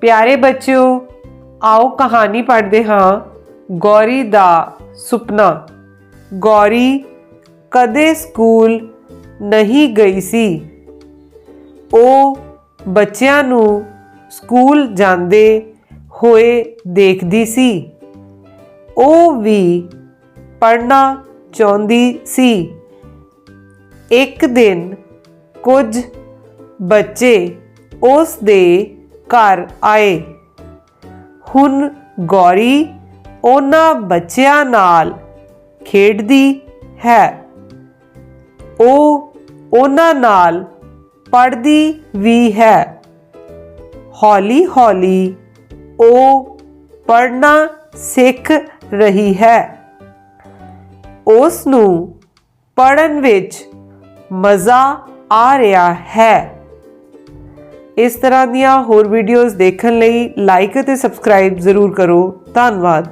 ਪਿਆਰੇ ਬੱਚਿਓ, ਆਓ ਕਹਾਣੀ ਪੜ੍ਹਦੇ ਹਾਂ। ਗੌਰੀ ਦਾ ਸੁਪਨਾ। ਗੌਰੀ ਕਦੇ ਸਕੂਲ ਨਹੀਂ ਗਈ ਸੀ। ਉਹ ਬੱਚਿਆਂ ਨੂੰ ਸਕੂਲ ਜਾਂਦੇ ਹੋਏ ਦੇਖਦੀ ਸੀ। ਉਹ ਵੀ ਪੜ੍ਹਨਾ ਚਾਹੁੰਦੀ ਸੀ। ਇੱਕ ਦਿਨ ਕੁਝ ਬੱਚੇ ਉਸ ਦੇ ਘਰ ਆਏ। ਹੁਣ ਗੌਰੀ ਉਹਨਾਂ ਬੱਚਿਆਂ ਨਾਲ ਖੇਡਦੀ ਹੈ। ਉਹ ਉਹਨਾਂ ਨਾਲ ਪੜ੍ਹਦੀ ਵੀ ਹੈ। ਹੌਲੀ-ਹੌਲੀ ਉਹ ਪੜ੍ਹਨਾ ਸਿੱਖ ਰਹੀ ਹੈ। ਉਸ ਨੂੰ ਪੜਨ ਵਿੱਚ ਮਜ਼ਾ ਆ ਰਿਹਾ ਹੈ। ਇਸ ਤਰ੍ਹਾਂ ਦੀਆਂ ਹੋਰ ਵੀਡੀਓਜ਼ ਦੇਖਣ ਲਈ ਲਾਈਕ ਅਤੇ ਸਬਸਕ੍ਰਾਈਬ ਜ਼ਰੂਰ ਕਰੋ। ਧੰਨਵਾਦ।